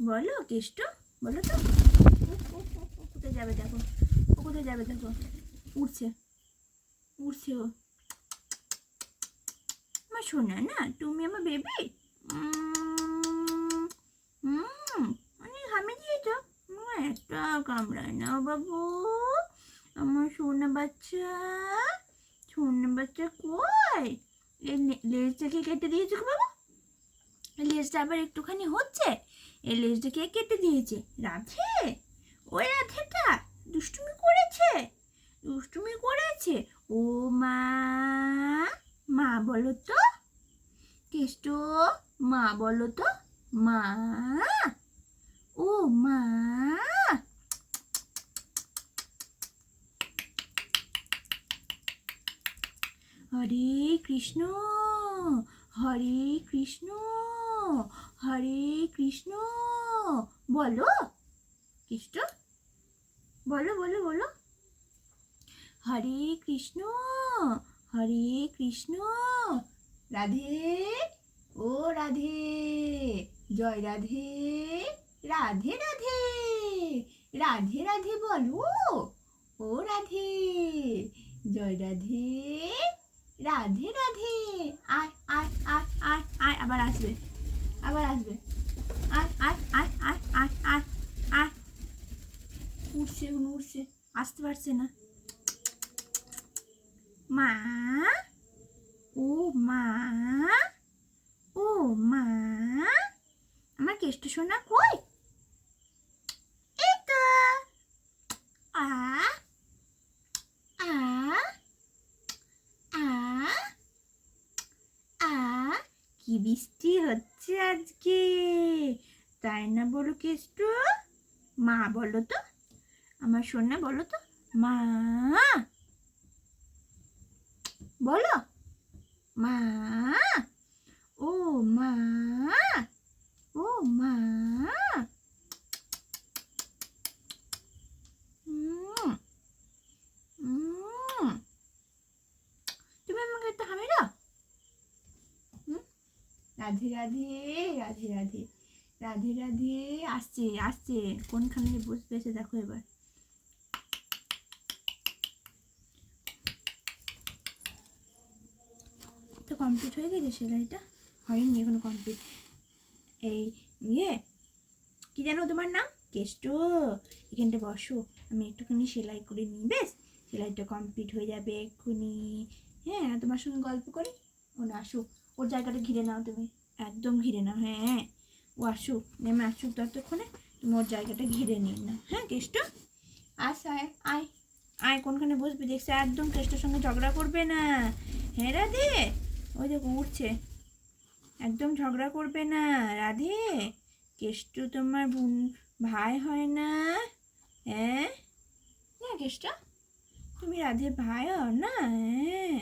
বলো, কেষ্ট? বলো তো। কোথায় যাবে দেখো? ও কোথায় যাবে দেখো? উঠছে উঠছে ও। আমার শোনা না, তুমি আমার বেবি অনেক হামে দিয়েছ একটা কামড়ায় না বাবু। আমার সোনা বাচ্চা সোনা বাচ্চা কই? লেজটাকে কেটে দিয়েছ বাবা? লেজটা আবার একটুখানি হচ্ছে? এই কে কেটে দিয়েছে? রাধে? ওই রাধেটা দুষ্টুমি করেছে। দুষ্টুমি করেছে? ও মা মা বলো তো। কেষ্ট, মা বলো তো। মা, ও মা। হরে কৃষ্ণ হরে কৃষ্ণ। হরে কৃষ্ণ। বলো। কৃষ্ণ? বলো বলো বলো। হরে কৃষ্ণ হরে কৃষ্ণ। রাধে, ও রাধে। জয় রাধে রাধে রাধে। রাধে রাধে বলো। ও রাধে। জয় রাধে রাধে রাধে। আয় আয় আয় আয় আয়, আবার আসবে। আবার আসবে। আয় আয় আয় আয় আয় আয় আয়। উঠছে এখন উঠছে আসতে পারছে না। মা? ও মা? ও মা? আমার কেষ্ট সোনা কই এই তো আ আ আ আ কি বৃষ্টি হচ্ছে আজকে। তাই না বলো কেষ্ট? মা, বলো তো। আমার সোনা, বলো তো। মা, বলো। মা, ও মা ও মা। তুমি আমাকে একটা হামে দাও? রাধে রাধে রাধে রাধে। রাধে রাধে, আসছে আসছে। কোনখানে এসে দেখো এবার। তো কমপ্লিট হয়ে গেছে সেলাইটা? হয়নি এখনও কমপ্লিট এই ইয়ে কি জানো তোমার নাম? কেষ্ট। এখানটা বসো। আমি একটুখানি সেলাই করে নিই বেশ সেলাইটা কমপ্লিট হয়ে যাবে এক্ষুনি। হ্যাঁ তোমার সঙ্গে গল্প করি? ও না আসুক। ওর জায়গাটা ঘিরে নাও তুমি। একদম ঘিরে নাও হ্যাঁ। ও আসুক, নেমে আসুক ততক্ষণে তুমি ওর জায়গাটা ঘিরে নিন না হ্যাঁ কেষ্ট? আস আয় আয়। আয়, কোনখানে বসবি? দেখছে একদম কেষ্টর সঙ্গে ঝগড়া করবে না। হ্যাঁ রাধে? ওই দেখো, উঠছে। একদম ঝগড়া করবে না, রাধে। কেষ্ট তোমার বোন, ভাই হয় না। হ্যাঁ? না, কেষ্ট। তুমি রাধে ভাই হও না হ্যাঁ।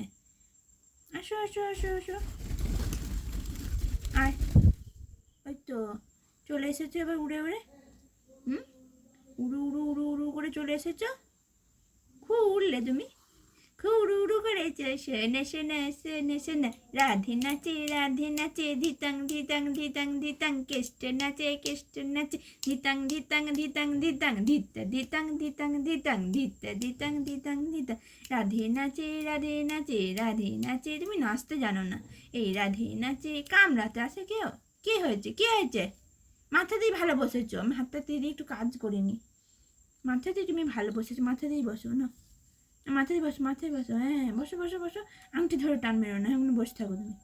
আসো আসো আসো আসো। আয়। ওই তো, চলে এসেছ এবার উড়ে উড়ে? হুম? উড়ু উড়ু উড়ু উড়ু করে চলে এসেছ? খুব উড়লে তুমি। উড়ু উড়ু করেছে শোনে শোনে শোনে শোনে রাধে নাচে রাধে নাচে ধিতাং ধিতাং ধিতাং ধিতাং কেষ্ট নাচে কেষ্ট নাচে ধিতাং ধিতাং ধিতাং ধিতাং ধিত ধিতাং ধিতাং ধিতাং ধিত ধিতাং ধিতাং ধিতাং রাধে নাচে রাধে নাচে রাধে নাচে তুমি নাচতে জানো না এই রাধে নাচে কামড়াতে আসে কেউ কি হয়েছে কি হয়েছে মাথা দিয়ে ভালো বসেছো আমি হাতটা দিয়ে একটু কাজ করিনি মাথা দিয়ে তুমি ভালো বসেছো মাথা দিয়ে বসো না মাথায় বসো মাথায় বসো হ্যাঁ বসো বসো বসো। আংটি ধরে, টান মেরো না এমনি বসে থাকো তুমি।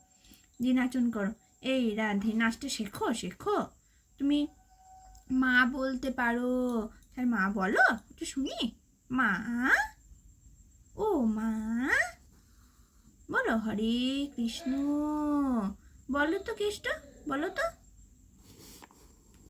দিয়ে নাচন করো। এই রাধে, নাচটা শেখো শেখো। তুমি মা বলতে পারো। তার মা বলো, একটু শুনি। মা, ও মা, বলো হরে কৃষ্ণ। বলো তো কেষ্ট, বলো তো।